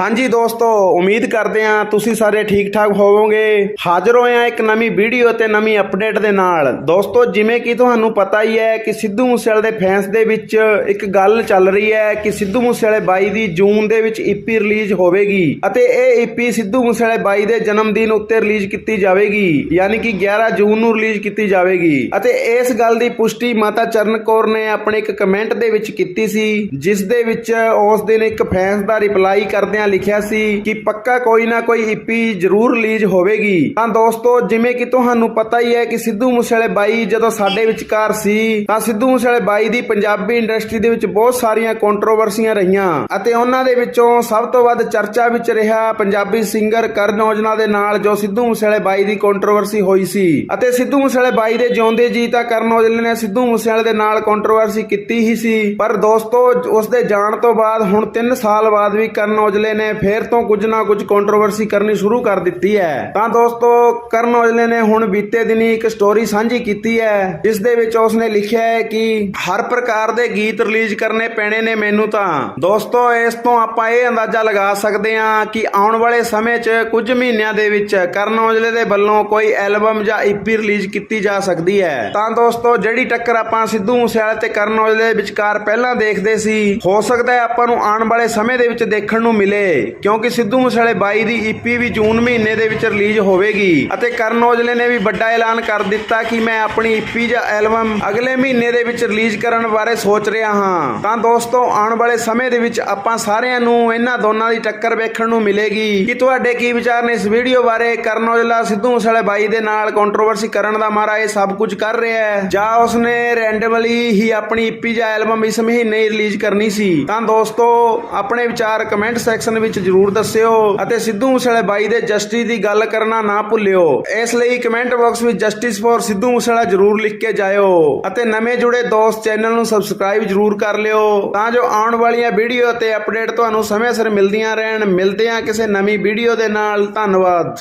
ਹਾਂਜੀ ਦੋਸਤੋ, ਉਮੀਦ ਕਰਦੇ ਹਾਂ ਤੁਸੀਂ ਸਾਰੇ ਠੀਕ ਠਾਕ ਹੋਵੋਗੇ। ਹਾਜ਼ਰ ਹੋਏ ਹਾਂ ਇੱਕ ਨਵੀਂ ਵੀਡੀਓ ਤੇ ਨਵੀਂ ਅਪਡੇਟ ਦੇ ਨਾਲ। ਦੋਸਤੋ, ਜਿਵੇਂ ਕਿ ਤੁਹਾਨੂੰ ਪਤਾ ਹੀ ਹੈ ਕਿ ਸਿੱਧੂ ਮੂਸੇਵਾਲੇ ਦੇ ਫੈਨਸ ਦੇ ਵਿੱਚ ਇੱਕ ਗੱਲ ਚੱਲ ਰਹੀ ਹੈ ਕਿ ਸਿੱਧੂ ਮੂਸੇਵਾਲੇ ਬਾਈ ਦੀ ਜੂਨ ਦੇ ਵਿੱਚ ਈਪੀ ਰਿਲੀਜ਼ ਹੋਵੇਗੀ ਅਤੇ ਇਹ ਈਪੀ ਸਿੱਧੂ ਮੂਸੇਵਾਲੇ ਬਾਈ ਦੇ ਜਨਮ ਦਿਨ ਉੱਤੇ ਰਿਲੀਜ਼ ਕੀਤੀ ਜਾਵੇਗੀ, ਯਾਨੀ ਕਿ 11 ਜੂਨ ਨੂੰ ਰਿਲੀਜ਼ ਕੀਤੀ ਜਾਵੇਗੀ। ਅਤੇ ਇਸ ਗੱਲ ਦੀ ਪੁਸ਼ਟੀ ਮਾਤਾ ਚਰਨ ਕੌਰ ਨੇ ਆਪਣੇ ਇੱਕ ਕਮੈਂਟ ਦੇ ਵਿੱਚ ਕੀਤੀ ਸੀ, ਜਿਸ ਦੇ ਵਿੱਚ ਉਸ ਦਿਨ ਇੱਕ ਫੈਨਸ ਦਾ ਰਿਪਲਾਈ ਕਰਦਿਆਂ ਲਿਖਿਆ ਸੀ ਕਿ ਪੱਕਾ ਕੋਈ ਨਾ ਕੋਈ ਈਪੀ ਜ਼ਰੂਰ ਰਿਲੀਜ਼ ਹੋਵੇਗੀ। ਤਾਂ ਦੋਸਤੋ, ਜਿਵੇਂ ਕਿ ਤੁਹਾਨੂੰ ਪਤਾ ਹੀ ਹੈ ਕਿ ਸਿੱਧੂ ਮੂਸੇਵਾਲੇ ਬਾਈ ਜਦੋਂ ਸਾਡੇ ਵਿਚਕਾਰ ਸੀ, ਤਾਂ ਸਿੱਧੂ ਮੂਸੇਵਾਲੇ ਬਾਈ ਦੀ ਪੰਜਾਬੀ ਇੰਡਸਟਰੀ ਦੇ ਵਿੱਚ ਬਹੁਤ ਸਾਰੀਆਂ ਕੰਟਰੋਵਰਸੀਆਂ ਰਹੀਆਂ ਅਤੇ ਉਹਨਾਂ ਦੇ ਵਿੱਚੋਂ ਸਭ ਤੋਂ ਵੱਧ ਚਰਚਾ ਵਿੱਚ ਰਿਹਾ ਪੰਜਾਬੀ ਸਿੰਗਰ ਕਰਨ ਔਜਲਾ ਦੇ ਨਾਲ ਜੋ ਸਿੱਧੂ ਮੂਸੇਵਾਲੇ ਬਾਈ ਦੀ ਕੰਟਰੋਵਰਸੀ ਹੋਈ ਸੀ। ਅਤੇ ਸਿੱਧੂ ਮੂਸੇਵਾਲੇ ਬਾਈ ਦੇ ਜਿਉਂਦੇ ਜੀ ਤਾਂ ਕਰਨ ਔਜਲੇ ਨੇ ਸਿੱਧੂ ਮੂਸੇਵਾਲੇ ਦੇ ਨਾਲ ਕੰਟਰੋਵਰਸੀ ਕੀਤੀ ਹੀ ਸੀ। ਪਰ ਦੋਸਤੋ ਉਸ ਦੇ ਜਾਣ ਤੋਂ ਬਾਅਦ ਹੁਣ 3 ਸਾਲ ਬਾਅਦ ਵੀ ਕਰਨ ਔਜਲੇ ਨੇ ਫੇਰ ਤੋਂ ਕੁਝ ਨਾ ਕੁਝ ਕੰਟਰੋਵਰਸੀ ਕਰਨੀ ਸ਼ੁਰੂ ਕਰ ਦਿੱਤੀ ਹੈ। ਤਾਂ ਦੋਸਤੋ, ਕਰਨ ਔਜਲੇ ਨੇ ਹੁਣ ਬੀਤੇ ਦਿਨੀ ਇੱਕ ਸਟੋਰੀ ਸਾਂਝੀ ਕੀਤੀ ਹੈ। ਜਿਸ ਦੇ ਵਿੱਚ ਉਸਨੇ ਲਿਖਿਆ ਹੈ ਕਿ ਹਰ ਪ੍ਰਕਾਰ ਦੇ ਗੀਤ ਰਿਲੀਜ਼ ਕਰਨੇ ਪੈਣੇ ਨੇ ਮੈਨੂੰ ਤਾਂ। ਦੋਸਤੋ, ਇਸ ਤੋਂ ਆਪਾਂ ਇਹ ਅੰਦਾਜ਼ਾ ਲਗਾ ਸਕਦੇ ਹਾਂ ਕਿ ਆਉਣ ਵਾਲੇ ਸਮੇਂ 'ਚ ਕੁਝ ਮਹੀਨਿਆਂ ਦੇ ਵਿੱਚ ਕਰਨ ਔਜਲੇ ਦੇ ਵੱਲੋਂ ਕੋਈ ਐਲਬਮ ਜਾਂ ਈਪੀ ਰਿਲੀਜ਼ ਕੀਤੀ ਜਾ ਸਕਦੀ ਹੈ। ਤਾਂ ਦੋਸਤੋ, ਜਿਹੜੀ ਟੱਕਰ ਆਪਾਂ ਸਿੱਧੂ ਮੂਸੇਵਾਲੇ ਤੇ ਕਰਨ ਔਜਲੇ ਦੇ ਵਿਚਕਾਰ ਪਹਿਲਾਂ ਦੇਖਦੇ ਸੀ, ਹੋ ਸਕਦਾ ਹੈ ਆਪਾਂ ਨੂੰ ਆਉਣ ਵਾਲੇ ਸਮੇਂ ਦੇ ਵਿੱਚ ਦੇਖਣ ਨੂੰ ਮਿਲੇ। ਕਿਉਂਕਿ ਸਿੱਧੂ ਮੂਸੇਵਾਲੇ ਬਾਈ ਦੀ ਈਪੀ ਵੀ ਜੂਨ ਮਹੀਨੇ ਦੇ ਵਿੱਚ ਰਿਲੀਜ਼ ਹੋਵੇਗੀ ਅਤੇ ਕਰਨ ਔਜਲੇ ਨੇ ਵੀ ਵੱਡਾ ਐਲਾਨ ਕਰ ਦਿੱਤਾ ਕਿ ਮੈਂ ਆਪਣੀ ਈਪੀ ਜਾਂ ਐਲਬਮ ਅਗਲੇ ਮਹੀਨੇ ਦੇ ਵਿੱਚ ਰਿਲੀਜ਼ ਕਰਨ ਬਾਰੇ ਸੋਚ ਰਿਹਾ ਹਾਂ। ਤਾਂ ਦੋਸਤੋ, ਆਉਣ ਵਾਲੇ ਸਮੇਂ ਦੇ ਵਿੱਚ ਆਪਾਂ ਸਾਰਿਆਂ ਨੂੰ ਇਹਨਾਂ ਦੋਨਾਂ ਦੀ ਟੱਕਰ ਵੇਖਣ ਨੂੰ ਮਿਲੇਗੀ। ਕਿ ਤੁਹਾਡੇ ਕੀ ਵਿਚਾਰ ਨੇ ਇਸ ਵੀਡੀਓ ਬਾਰੇ? ਕਰਨ ਔਜਲਾ ਸਿੱਧੂ ਮੂਸੇਵਾਲੇ ਬਾਈ ਦੇ ਨਾਲ ਕੰਟਰੋਵਰਸੀ ਕਰਨ ਦਾ ਮਾਰਾ ਇਹ ਸਭ ਕੁਝ ਕਰ ਰਿਹਾ ਹੈ। ਜਾਂ ਉਸਨੇ ਰੈਂਡਮਲੀ ਹੀ ਆਪਣੀ ਈਪੀ ਜਾਂ ਐਲਬਮ ਇਸ ਮਹੀਨੇ ਹੀ ਰਿਲੀਜ਼ ਕਰਨੀ ਸੀ। ਤਾਂ ਦੋਸਤੋ, ਆਪਣੇ ਵਿਚਾਰ ਕਮੈਂਟ ਸੈਕਸ਼ਨ ਸੈਕਸ਼ਨ ਵਿੱਚ ਜਰੂਰ ਦੱਸਿਓ ਅਤੇ ਸਿੱਧੂ ਮੂਸੇਵਾਲੇ ਬਾਈ ਦੇ ਜਸਟਿਸ ਦੀ ਗੱਲ ਕਰਨਾ ਨਾ ਭੁੱਲਿਓ। ਇਸ ਲਈ ਕਮੈਂਟ ਬਾਕਸ ਵਿੱਚ ਜਸਟਿਸ ਫॉर ਸਿੱਧੂ ਮੂਸੇਵਾਲਾ ਜਰੂਰ ਲਿਖ ਕੇ ਜਾਇਓ ਅਤੇ ਨਵੇਂ ਜੁੜੇ ਦੋਸਤ ਚੈਨਲ ਨੂੰ ਸਬਸਕ੍ਰਾਈਬ ਜਰੂਰ ਕਰ ਲਿਓ। ਤਾਂ ਜੋ ਆਉਣ ਵਾਲੀਆਂ ਵੀਡੀਓ ਤੇ ਅਪਡੇਟ ਤੁਹਾਨੂੰ ਸਮੇਂ ਸਿਰ ਮਿਲਦੀਆਂ ਰਹਿਣ। ਮਿਲਦੇ ਹਾਂ ਕਿਸੇ ਨਵੀਂ ਵੀਡੀਓ ਦੇ ਨਾਲ। ਧੰਨਵਾਦ।